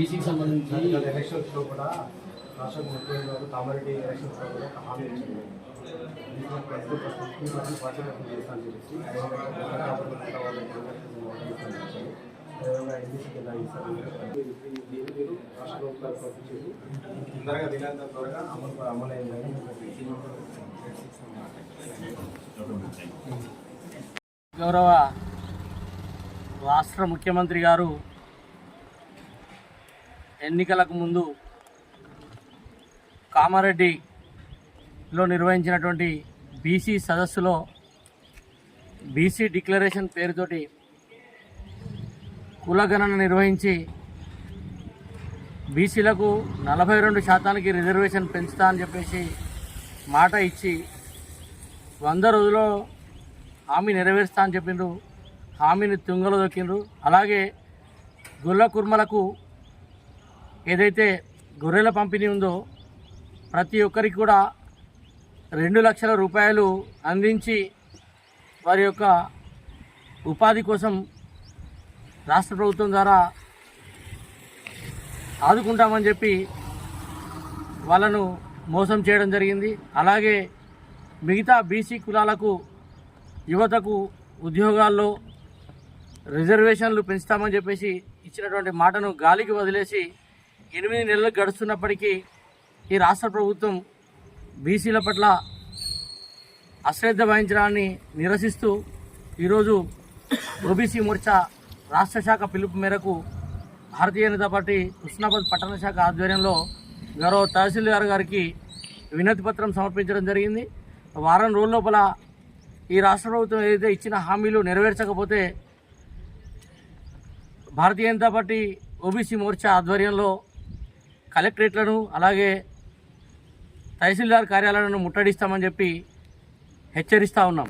బీసీకి సంబంధించి ఎలక్షన్స్లో కూడా రాష్ట్ర ముఖ్యమంత్రి గారు కామారెడ్డి ఎలక్షన్స్లో కూడా హామీ ఇచ్చింది తొందరగా దినంత త్వరగా అమలు గౌరవ రాష్ట్ర ముఖ్యమంత్రి గారు ఎన్నికలకు ముందు కామారెడ్డిలో నిర్వహించినటువంటి బీసీ సదస్సులో బీసీ డిక్లరేషన్ పేరుతోటి కులగణన నిర్వహించి బీసీలకు నలభై రెండు శాతానికి రిజర్వేషన్ పెంచుతా అని చెప్పేసి మాట ఇచ్చి వంద రోజుల్లో హామీ నెరవేరుస్తా అని చెప్పిండ్రు. హామీని తుంగలో దొక్కిండ్రు. అలాగే గుల్ల కుర్మలకు ఏదైతే గొర్రెల పంపిణీ ఉందో ప్రతి ఒక్కరికి కూడా రెండు లక్షల రూపాయలు అందించి వారి యొక్క ఉపాధి కోసం రాష్ట్ర ప్రభుత్వం ద్వారా ఆదుకుంటామని చెప్పి వాళ్ళను మోసం చేయడం జరిగింది. అలాగే మిగతా బీసీ కులాలకు యువతకు ఉద్యోగాల్లో రిజర్వేషన్లు పెంచుతామని చెప్పేసి ఇచ్చినటువంటి మాటను గాలికి వదిలేసి ఎనిమిది నెలలు గడుస్తున్నప్పటికీ ఈ రాష్ట్ర ప్రభుత్వం బీసీల పట్ల అశ్రద్ధ వహించడాన్ని నిరసిస్తూ ఈరోజు ఓబీసీ మోర్చా రాష్ట్ర శాఖ పిలుపు మేరకు భారతీయ జనతా పార్టీ కృష్ణాబాద్ పట్టణ శాఖ ఆధ్వర్యంలో గౌరవ తహసీల్దార్ గారికి వినతి పత్రం సమర్పించడం జరిగింది. వారం రోజుల లోపల ఈ రాష్ట్ర ప్రభుత్వం ఏదైతే ఇచ్చిన హామీలు నెరవేర్చకపోతే భారతీయ జనతా పార్టీ ఓబీసీ మోర్చా ఆధ్వర్యంలో కలెక్టరేట్లను అలాగే తహసీల్దార్ కార్యాలయాలను ముట్టడిస్తామని చెప్పి హెచ్చరిస్తూ ఉన్నాం.